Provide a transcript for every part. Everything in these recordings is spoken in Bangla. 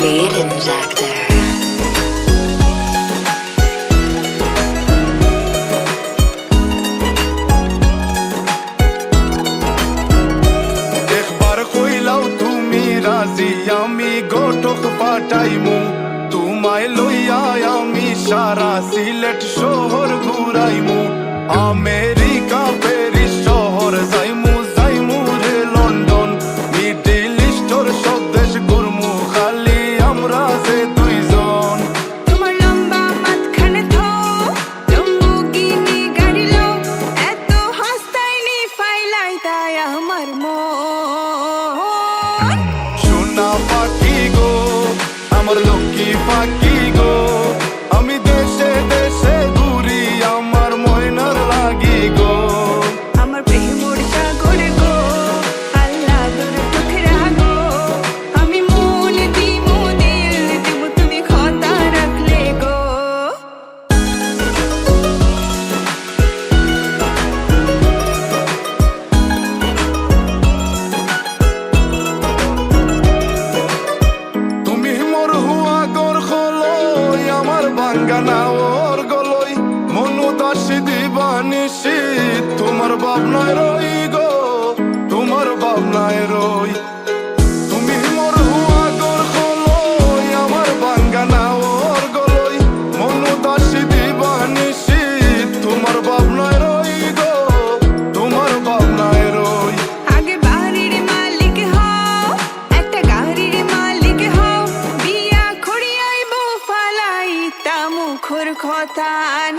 Meat Injector. রাজি আমি গোটক পাটাইমু তোমায় লইয়া আমি সারা সিলেট শহর ঘুরাইমু আমেরিকা সোনা পাখি গো আমার লক্ষ্মী পাখি ভাঙ্গানা ওর গলই মন উদাসী দিবানিসি তোমার বাপ নয় রই মিথ্যা মুখর কথা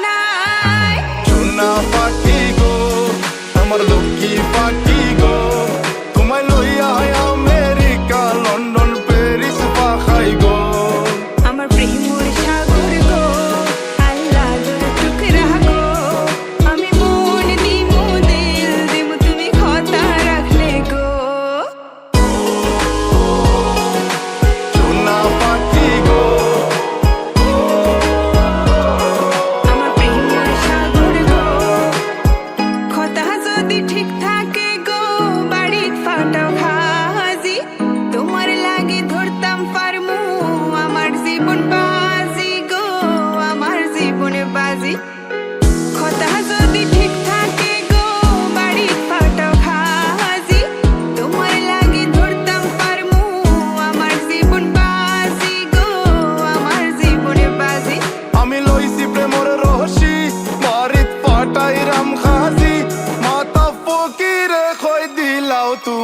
নাই। চুনা ফাটি গো আমার লক্ষ্মী ফাটি গো তোমায় লই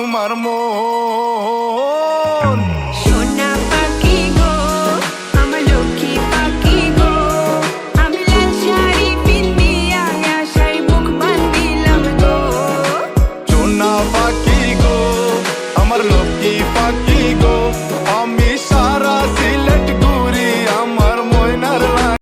তোমার মন। সোনা পাখি গো আমার লক্ষ্মী পাখি গো। আমি লাল শাড়ি পিন্দিয়া আশায় মুখ বান্ধিলাম গো। সোনা পাখি গো আমার লক্ষ্মী পাখি